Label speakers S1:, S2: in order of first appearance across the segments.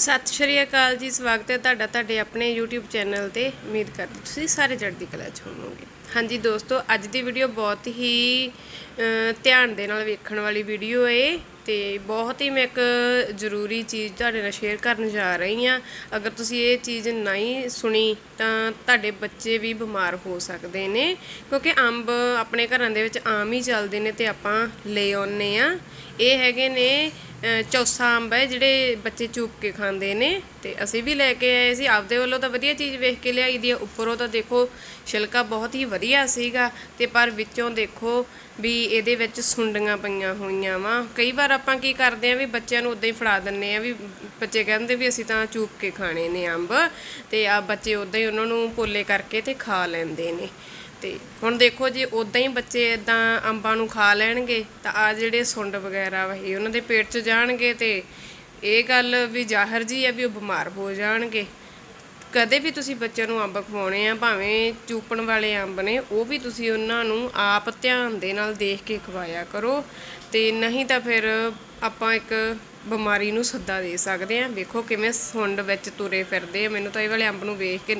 S1: ਸਤਿ ਸ਼੍ਰੀ ਅਕਾਲ ਜੀ, ਸਵਾਗਤ ਹੈ ਤੁਹਾਡਾ ਤੁਹਾਡੇ ਆਪਣੇ YouTube ਚੈਨਲ ਤੇ। ਉਮੀਦ ਕਰਦੀ ਤੁਸੀਂ ਸਾਰੇ ਚੜ੍ਹਦੀ ਕਲਾ ਚ ਹੋਵੋਗੇ। ਹਾਂਜੀ ਦੋਸਤੋ, ਅੱਜ ਦੀ ਵੀਡੀਓ ਬਹੁਤ ਹੀ ਧਿਆਨ ਦੇ ਨਾਲ ਵੇਖਣ ਵਾਲੀ ਵੀਡੀਓ ਏ ਤੇ ਬਹੁਤ ਹੀ ਮੈਂ ਇੱਕ ਜ਼ਰੂਰੀ ਚੀਜ਼ ਤੁਹਾਡੇ ਨਾਲ ਸ਼ੇਅਰ ਕਰਨ ਜਾ ਰਹੀ ਹਾਂ। ਅਗਰ ਤੁਸੀਂ ਇਹ ਚੀਜ਼ ਨਹੀਂ ਸੁਣੀ, ਤਾਂ ਤੁਹਾਡੇ ਬੱਚੇ ਵੀ ਬਿਮਾਰ ਹੋ ਸਕਦੇ ਨੇ, ਕਿਉਂਕਿ ਅੰਬ ਆਪਣੇ ਘਰਾਂ ਦੇ ਵਿੱਚ ਆਮ ਹੀ ਚੱਲਦੇ ਨੇ ਤੇ ਆਪਾਂ ਲੈ ਆਉਨੇ ਆ ਇਹ ਹੈਗੇ ਨੇ ਚੌਸਾ ਅੰਬ ਹੈ, ਜਿਹੜੇ ਬੱਚੇ ਚੂਪ ਕੇ ਖਾਂਦੇ ਨੇ ਤੇ ਅਸੀਂ ਵੀ ਲੈ ਕੇ ਆਏ ਸੀ। ਆਪਦੇ ਵੱਲੋਂ ਤਾਂ ਵਧੀਆ ਚੀਜ਼ ਵੇਖ ਕੇ ਲਿਆਈ ਦੀ ਆ ਉੱਪਰੋਂ ਤਾਂ ਦੇਖੋ, ਛਿਲਕਾ ਬਹੁਤ ਹੀ ਵਧੀਆ ਸੀਗਾ ਤੇ ਪਰ ਵਿੱਚੋਂ ਦੇਖੋ ਵੀ ਇਹਦੇ ਵਿੱਚ ਸੁੰਡੀਆਂ ਪਈਆਂ ਹੋਈਆਂ ਵਾ। ਕਈ ਵਾਰ ਆਪਾਂ ਕੀ ਕਰਦੇ ਆ ਵੀ ਬੱਚਿਆਂ ਨੂੰ ਉਦਾਂ ਹੀ ਫੜਾ ਦਿੰਨੇ ਆ ਵੀ ਬੱਚੇ ਕਹਿੰਦੇ ਵੀ ਅਸੀਂ ਤਾਂ ਚੂਪ ਕੇ ਖਾਣੇ ਨੇ ਅੰਬ ਤੇ ਆ ਬੱਚੇ ਉਦਾਂ ਹੀ ਉਹਨਾਂ ਨੂੰ ਪੋਲੇ ਕਰਕੇ ਤੇ ਖਾ ਲੈਂਦੇ ਨੇ। ਤੇ ਹੁਣ ਦੇਖੋ ਜੇ ਉਦਾਂ ਹੀ ਬੱਚੇ ਇਦਾਂ ਅੰਬਾਂ ਨੂੰ ਖਾ ਲੈਣਗੇ ਤਾਂ ਆ ਜਿਹੜੇ ਸੁੰਡ ਵਗੈਰਾ ਵਾ, ਇਹ ਉਹਨਾਂ ਦੇ ਪੇਟ 'ਚ ਜਾਣਗੇ ਤੇ ਇਹ ਗੱਲ ਵੀ ਜ਼ਾਹਰ ਜੀ ਆ ਵੀ ਉਹ ਬਿਮਾਰ ਹੋ ਜਾਣਗੇ। ਕਦੇ ਵੀ ਤੁਸੀਂ ਬੱਚਿਆਂ ਨੂੰ ਅੰਬ ਖਵਾਉਣੇ ਆ, ਭਾਵੇਂ ਚੂਪਣ ਵਾਲੇ ਅੰਬ ਨੇ, ਉਹ ਵੀ ਤੁਸੀਂ ਉਹਨਾਂ ਨੂੰ ਆਪ ਧਿਆਨ ਦੇ ਨਾਲ ਦੇਖ ਕੇ ਖਵਾਇਆ ਕਰੋ ਤੇ ਨਹੀਂ ਤਾਂ ਫਿਰ ਆਪਾਂ ਇੱਕ ਬਿਮਾਰੀ ਨੂੰ ਸੱਦਾ ਦੇ ਸਕਦੇ ਆ। ਵੇਖੋ ਕਿਵੇਂ ਸੁੰਡ ਵਿੱਚ ਤੁਰੇ ਫਿਰਦੇ ਆ। ਮੈਨੂੰ ਤਾਂ ਇਹ ਵਾਲੇ ਅੰਬ ਨੂੰ ਵੇਖ ਕੇ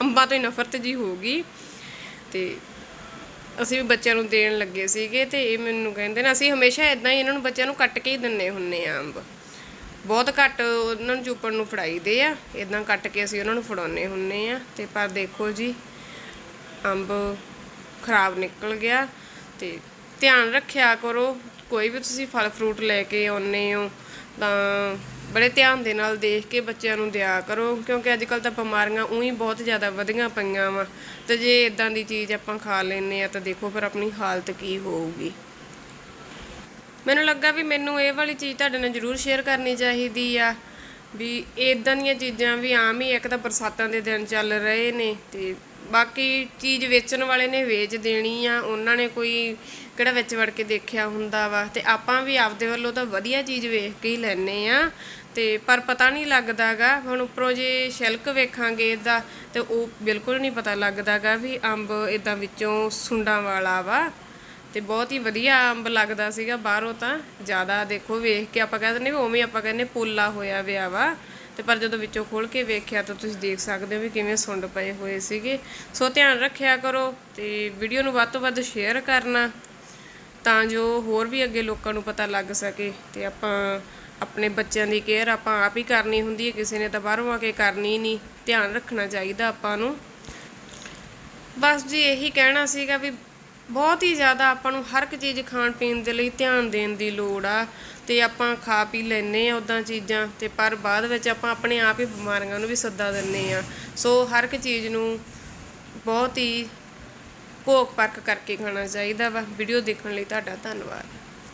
S1: ਅੰਬਾਂ ਤੋਂ ਹੀ ਨਫ਼ਰਤ ਜੀ ਹੋ ਗਈ ਤੇ ਅਸੀਂ ਵੀ ਬੱਚਿਆਂ ਨੂੰ ਦੇਣ ਲੱਗੇ ਸੀਗੇ ਤੇ ਇਹ ਮੈਨੂੰ ਕਹਿੰਦੇ ਨੇ, ਅਸੀਂ ਹਮੇਸ਼ਾ ਇਦਾਂ ਹੀ ਇਹਨਾਂ ਨੂੰ ਬੱਚਿਆਂ ਨੂੰ ਕੱਟ ਕੇ ਹੀ ਦਿੰਨੇ ਹੁੰਨੇ ਆ ਅੰਬ। ਬਹੁਤ ਘੱਟ ਉਹਨਾਂ ਨੂੰ ਚੂਪਣ ਨੂੰ ਫੜਾਈਦੇ ਆ। ਇਦਾਂ ਕੱਟ ਕੇ ਅਸੀਂ ਉਹਨਾਂ ਨੂੰ ਫੜਾਉਨੇ ਹੁੰਨੇ ਆ। ਤੇ ਪਰ ਦੇਖੋ ਜੀ, ਅੰਬ ਖਰਾਬ ਨਿਕਲ ਗਿਆ ਤੇ ਧਿਆਨ ਰੱਖਿਆ ਕਰੋ, ਕੋਈ ਵੀ ਤੁਸੀਂ ਫਲ ਫਰੂਟ ਲੈ ਕੇ ਆਉਨੇ ਹੋ ਤਾਂ ਬੜੇ ਧਿਆਨ ਦੇ ਨਾਲ ਦੇਖ ਕੇ ਬੱਚਿਆਂ ਨੂੰ ਦਿਆ ਕਰੋ, ਕਿਉਂਕਿ ਅੱਜ ਕੱਲ ਤਾਂ ਬਿਮਾਰੀਆਂ ਉਹੀ ਬਹੁਤ ਜ਼ਿਆਦਾ ਵਧੀਆਂ ਪਈਆਂ ਵਾ। ਤੇ ਜੇ ਇਦਾਂ ਦੀ ਚੀਜ਼ ਆਪਾਂ ਖਾ ਲੈਨੇ ਆ ਤਾਂ ਦੇਖੋ ਫਿਰ ਆਪਣੀ ਹਾਲਤ ਕੀ ਹੋਊਗੀ। ਮੈਨੂੰ ਲੱਗਾ ਵੀ ਮੈਨੂੰ ਇਹ ਵਾਲੀ ਚੀਜ਼ ਤੁਹਾਡੇ ਨਾਲ ਜ਼ਰੂਰ ਸ਼ੇਅਰ ਕਰਨੀ ਚਾਹੀਦੀ ਆ, ਵੀ ਇਦਾਂ ਦੀਆਂ ਚੀਜ਼ਾਂ ਵੀ ਆਮ ਹੀ ਇੱਕ ਤਾਂ ਬਰਸਾਤਾਂ ਦੇ ਦਿਨ ਚੱਲ ਰਹੇ ਨੇ ਤੇ ਬਾਕੀ ਚੀਜ਼ ਵੇਚਣ ਵਾਲੇ ਨੇ ਵੇਚ ਦੇਣੀ ਆ, ਉਹਨਾਂ ਨੇ ਕੋਈ ਕਿਹੜਾ ਵਿੱਚ ਵੜ ਕੇ ਦੇਖਿਆ ਹੁੰਦਾ ਵਾ ਤੇ ਆਪਾਂ ਵੀ ਆਪਦੇ ਵੱਲੋਂ ਤਾਂ ਵਧੀਆ ਚੀਜ਼ ਵੇਖ ਕੇ ਹੀ ਲੈਨੇ ਆ ਤੇ ਪਰ ਪਤਾ ਨਹੀਂ ਲੱਗਦਾਗਾ, ਹੁਣ ਉੱਪਰੋਂ ਜੇ ਸ਼ਿਲਕ ਵੇਖਾਂਗੇ ਇਹਦਾ ਤੇ ਉਹ ਬਿਲਕੁਲ ਨਹੀਂ ਪਤਾ ਲੱਗਦਾਗਾ ਵੀ ਅੰਬ ਇਦਾਂ ਵਿੱਚੋਂ ਸੁੰਡਾਂ ਵਾਲਾ ਵਾ। ਤੇ ਬਹੁਤ ਹੀ ਵਧੀਆ ਅੰਬ ਲੱਗਦਾ ਸੀਗਾ ਬਾਹਰੋਂ ਤਾਂ। ਜ਼ਿਆਦਾ ਦੇਖੋ ਵੇਖ ਕੇ ਆਪਾਂ ਕਹਿੰਦੇ ਨੇ ਵੀ ਉਵੇਂ ਆਪਾਂ ਕਹਿੰਦੇ ਪੋਲਾ ਹੋਇਆ ਵਿਆ ਵਾ। ਤੇ ਪਰ ਜਦੋਂ ਵਿੱਚੋਂ ਖੋਲ ਕੇ ਵੇਖਿਆ ਤਾਂ ਤੁਸੀਂ ਦੇਖ ਸਕਦੇ ਹੋ ਵੀ ਕਿਵੇਂ ਸੁੰਡ ਪਏ ਹੋਏ ਸੀਗੇ। ਸੋ ਧਿਆਨ ਰੱਖਿਆ ਕਰੋ ਤੇ ਵੀਡੀਓ ਨੂੰ ਵੱਧ ਤੋਂ ਵੱਧ ਸ਼ੇਅਰ ਕਰਨਾ ਤਾਂ ਜੋ ਹੋਰ ਵੀ ਅੱਗੇ ਲੋਕਾਂ ਨੂੰ ਪਤਾ ਲੱਗ ਸਕੇ ਤੇ ਆਪਾਂ ਆਪਣੇ ਬੱਚਿਆਂ ਦੀ ਕੇਅਰ ਆਪਾਂ ਆਪ ਹੀ ਕਰਨੀ ਹੁੰਦੀ ਹੈ, ਕਿਸੇ ਨੇ ਤਾਂ ਬਾਹਰੋਂ ਆ ਕੇ ਕਰਨੀ ਨਹੀਂ। ਧਿਆਨ ਰੱਖਣਾ ਚਾਹੀਦਾ ਆਪਾਂ ਨੂੰ। ਬਸ ਜੀ ਇਹੀ ਕਹਿਣਾ ਸੀਗਾ ਵੀ ਬਹੁਤ ਹੀ ਜ਼ਿਆਦਾ ਆਪਾਂ ਨੂੰ ਹਰ ਇੱਕ ਚੀਜ਼ ਖਾਣ ਪੀਣ ਦੇ ਲਈ ਧਿਆਨ ਦੇਣ ਦੀ ਲੋੜ ਆ ਤੇ ਆਪਾਂ ਖਾ ਪੀ ਲੈਨੇ ਆ ਉਦਾਂ ਚੀਜ਼ਾਂ ਤੇ ਪਰ ਬਾਅਦ ਵਿੱਚ ਆਪਾਂ ਆਪਣੇ ਆਪ ਹੀ ਬਿਮਾਰੀਆਂ ਨੂੰ ਵੀ ਸੱਦਾ ਦਿੰਨੇ ਆ। ਸੋ ਹਰ ਇੱਕ ਚੀਜ਼ ਨੂੰ ਬਹੁਤ ਹੀ ਘੋਖ ਪਰਖ ਕਰਕੇ ਖਾਣਾ ਚਾਹੀਦਾ ਵਾ। ਵੀਡੀਓ ਦੇਖਣ ਲਈ ਤੁਹਾਡਾ ਧੰਨਵਾਦ।